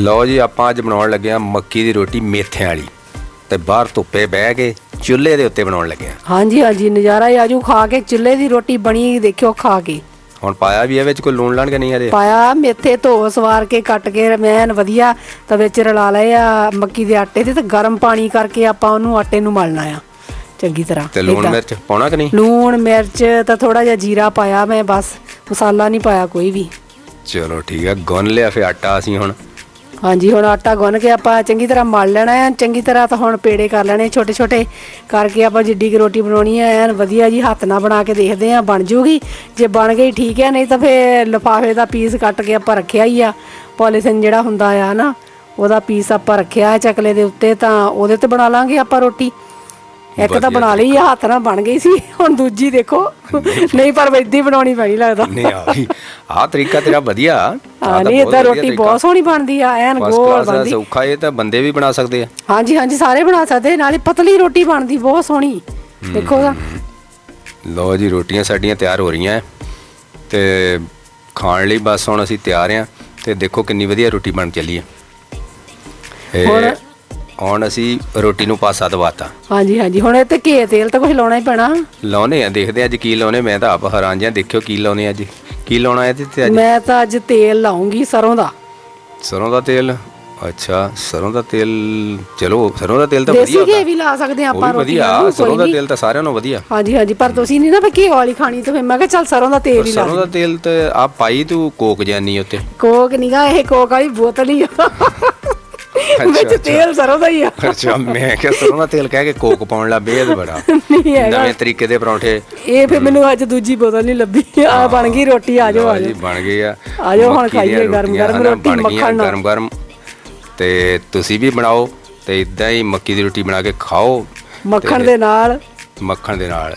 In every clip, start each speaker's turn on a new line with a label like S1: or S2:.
S1: ਲਓ ਜੀ ਆਪਾਂ ਅੱਜ ਬਣਾਉਣ ਲੱਗੇ ਆ ਮੱਕੀ ਦੀ ਰੋਟੀ ਮੇਥਿਆਂ ਵਾਲੀ। ਤੇ ਬਾਹਰ ਧੁੱਪੇ ਬਹਿ ਕੇ ਚੁੱਲ੍ਹੇ ਦੇ ਉੱਤੇ ਬਣਾਉਣ ਲੱਗੇ ਆ
S2: ਹਾਂਜੀ ਹਾਂਜੀ ਨਜ਼ਾਰਾ ਹੀ ਆਜੂ ਖਾ ਕੇ। ਚੁੱਲ੍ਹੇ ਦੀ ਰੋਟੀ ਬਣੀ ਦੇਖਿਓ ਖਾ ਕੇ।
S1: ਹੁਣ ਪਾਇਆ ਵੀ ਇਹ ਵਿੱਚ ਕੋਈ ਲੂਣ ਲਾਣ ਕਿ ਨਹੀਂ ਹਰੇ
S2: ਪਾਇਆ ਮੇਥੇ ਧੋ ਸਵਾਰ ਕੇ ਕੱਟ ਕੇ ਮੈਨ ਵਧੀਆ ਤਾਂ ਵਿੱਚ ਰਲਾ ਲਏ ਆ ਮੱਕੀ ਦੇ ਆਟੇ ਤੇ ਤੇ ਗਰਮ ਪਾਣੀ ਕਰਕੇ ਆਪਾਂ ਉਹਨੂੰ ਆਟੇ ਨੂੰ ਮਲਣਾ ਆ। ਚੰਗੀ ਤਰ੍ਹਾਂ
S1: ਤੇ ਲੂਣ। ਮਿਰਚ ਪਾਉਣਾ ਕਿ ਨਹੀਂ?
S2: ਲੂਣ ਮਿਰਚ ਤਾਂ ਥੋੜਾ ਜਿਹਾ ਜੀਰਾ ਪਾਇਆ ਮੈਂ ਬਸ। ਮਸਾਲਾ ਨਹੀਂ ਪਾਇਆ ਕੋਈ ਵੀ।
S1: ਚਲੋ ਠੀਕ ਆ ਗੁੰਨ ਲਿਆ ਫੇ ਆਟਾ ਅਸੀਂ ਹੁਣ।
S2: ਹਾਂਜੀ ਹੁਣ ਆਟਾ ਗੁੰਨ ਕੇ ਆਪਾਂ ਚੰਗੀ ਤਰ੍ਹਾਂ ਮਲ ਲੈਣਾ ਹੈ। ਚੰਗੀ ਤਰ੍ਹਾਂ ਤਾਂ ਹੁਣ ਪੇੜੇ ਕਰ ਲੈਣੇ ਛੋਟੇ ਛੋਟੇ ਕਰਕੇ ਆਪਾਂ ਜਿੱਡੀ ਕਿ ਰੋਟੀ ਬਣਾਉਣੀ ਹੈ ਐਨ ਵਧੀਆ ਜੀ ਹੱਥ ਨਾਲ ਬਣਾ ਕੇ ਦੇਖਦੇ ਆ ਬਣ ਜੂਗੀ। ਜੇ ਬਣ ਗਈ ਠੀਕ ਹੈ ਨਹੀਂ ਤਾਂ ਫੇਰ ਲਫਾਫੇ ਦਾ ਪੀਸ ਕੱਟ ਕੇ ਆਪਾਂ ਰੱਖਿਆ ਹੀ ਆ। ਪੋਲੀਥਿਨ ਜਿਹੜਾ ਹੁੰਦਾ ਆ ਨਾ ਉਹਦਾ ਪੀਸ ਆਪਾਂ ਰੱਖਿਆ ਹੈ ਚੱਕਲੇ ਦੇ ਉੱਤੇ ਤਾਂ ਉਹਦੇ ਤੇ ਬਣਾ ਲਾਂਗੇ ਆਪਾਂ ਰੋਟੀ। ਇੱਕ ਤਾਂ ਬਣਾ ਲਈ ਆ ਹੱਥ ਨਾਲ ਬਣ ਗਈ ਸੀ ਹੁਣ ਦੂਜੀ ਦੇਖੋ। ਨਹੀਂ। ਪਰ ਹੀ ਬਣਾਉਣੀ ਪੈਣੀ ਲੱਗਦਾ।
S1: ਨਹੀਂ ਆ ਤਰੀਕਾ ਤੇਰਾ ਵਧੀਆ।
S2: ਹਾਂ
S1: ਤਾਂ
S2: ਨਹੀਂ
S1: ਵਧੀਆ
S2: ਰੋਟੀ। ਬਹੁਤ ਸੋਹਣੀ ਬਣਦੀ ਆ ਐਨ ਗੋਲ ਬਣਦੀ।
S1: ਸੌਖਾ ਇਹ ਤਾਂ ਬੰਦੇ ਵੀ ਬਣਾ ਸਕਦੇ ਆ।
S2: ਹਾਂਜੀ ਹਾਂਜੀ ਸਾਰੇ ਬਣਾ ਸਕਦੇ ਨਾਲੇ ਪਤਲੀ ਰੋਟੀ ਬਣਦੀ ਬਹੁਤ ਸੋਹਣੀ। ਦੇਖੋ ਤਾਂ।
S1: ਲਓ ਜੀ ਰੋਟੀਆਂ ਸਾਡੀਆਂ ਤਿਆਰ ਹੋ ਰਹੀਆਂ ਤੇ ਖਾਣ ਲਈ ਬਸ ਹੁਣ ਅਸੀਂ ਤਿਆਰ ਆ ਤੇ ਦੇਖੋ ਕਿੰਨੀ ਵਧੀਆ ਰੋਟੀ ਬਣ ਚੱਲੀ ਹੈ
S2: ਹੁਣ-
S1: ਹੁਣ ਅਸੀਂ ਰੋਟੀ ਨੂੰ ਪਾਸਾ ਦਵਾਤਾ।
S2: ਹਾਂਜੀ ਹਾਂਜੀ ਹੁਣ ਇਹ ਤੇ ਘੇ ਤੇਲ ਤਾਂ ਕੁਝ ਲਾਉਣਾ ਹੀ ਪੈਣਾ।
S1: ਲਾਉਨੇ ਆ ਦੇਖਦੇ ਅੱਜ ਕੀ ਲਾਉਨੇ ਮੈਂ ਤਾਂ ਆਪ ਹੈਰਾਨ ਜਿਹਾ ਦੇਖਿਓ ਕੀ ਲਾਉਨੇ ਅੱਜ। ਕੀ ਲਾਉਣਾ ਇਹਦੇ ਤੇ ਅੱਜ?
S2: ਮੈਂ ਤਾਂ ਅੱਜ ਤੇਲ ਲਾਉਂਗੀ ਸਰੋਂ ਦਾ।
S1: ਸਰੋਂ ਦਾ ਤੇਲ? ਅੱਛਾ ਸਰੋਂ ਦਾ ਤੇਲ ਚਲੋ ਸਰੋਂ ਦਾ ਤੇਲ ਤਾਂ
S2: ਦੇਸੀ
S1: ਵਧੀਆ
S2: ਘੇ
S1: ਹੁੰਦਾ।
S2: ਵੀ ਲਾ ਸਕਦੇ ਆ ਆਪਾਂ ਰੋਟੀ
S1: ਵਧੀਆ
S2: ਨਾਲ,
S1: ਸਰੋਂ ਦਾ। ਤੇਲ ਤਾਂ ਸਾਰਿਆਂ ਨੂੰ ਵਧੀਆ।
S2: ਹਾਂਜੀ ਹਾਂਜੀ ਪਰ ਤੁਸੀਂ ਨਹੀਂ ਨਾ ਫੇ ਘੇ ਵਾਲੀ ਖਾਣੀ ਤੇ ਮੈਂ ਕਿਹਾ ਚੱਲ ਸਰੋਂ ਦਾ ਤੇਲ ਹੀ ਲਾ
S1: ਸਰੋਂ ਦਾ ਤੇਲ ਤੇ ਆ ਪਾਈ ਤੂੰ ਕੋਕ ਜਾਨੀ ਉੱਤੇ।
S2: ਕੋਕ ਨਿਗਾ ਇਹ ਕੋਕ ਵਾਲੀ ਬੋਤਲ ਹੀ ਆ। ਵਿੱਚ। ਤੇਲ ਸਰੋਂ ਦਾ ਹੀ ਆ।
S1: ਅੱਛਾ ਮੈਂ ਕਿਹਾ ਸਰੋਂ ਦਾ ਤੇਲ ਕਹਿ ਕੇ ਕੋਕ ਪਾਉਣ ਲੱਗ ਬੇ ਇਹ ਬੜਾ।
S2: ਨਹੀਂ ਹੈਗਾ।
S1: ਨਵੇਂ ਤਰੀਕੇ ਦੇ ਪਰੌਂਠੇ।
S2: ਇਹ ਫੇ ਮੈਨੂੰ ਅੱਜ ਦੂਜੀ ਬੋਤਲ ਨਹੀਂ ਲੱਭੀ। ਆ ਬਣ ਗਈ ਰੋਟੀ ਆ ਜਾਓ ਆ
S1: ਜੀ
S2: ਜਾਓ।
S1: ਬਣ ਗਏ ਆ।
S2: ਆ ਜਾਓ ਹੁਣ ਖਾਈਏ ਗਰਮ- ਗਰਮ ਰੋਟੀ ਮੱਖਣ ਨਾਲ।
S1: ਗਰਮ ਗਰਮ। ਤੇ ਤੁਸੀਂ ਵੀ ਬਣਾਓ ਤੇ ਇਦਾਂ ਹੀ ਮੱਕੀ ਦੀ ਰੋਟੀ ਬਣਾ ਕੇ ਖਾਓ
S2: ਮੱਖਣ ਦੇ ਨਾਲ।
S1: ਮੱਖਣ ਦੇ ਨਾਲ।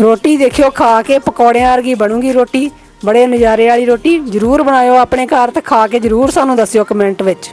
S2: ਰੋਟੀ ਦੇਖਿਓ ਖਾ ਕੇ ਪਕੌੜਿਆਂ ਵਰਗੀ ਬਣੂਗੀ ਰੋਟੀ। ਬੜੇ ਨਜ਼ਾਰੇ ਵਾਲੀ ਰੋਟੀ। ਜਰੂਰ ਬਣਾਇਓ ਆਪਣੇ ਘਰ ਤੇ ਖਾ ਕੇ ਜਰੂਰ ਸਾਨੂੰ ਦੱਸਿਓ ਕਮੈਂਟ ਵਿੱਚ।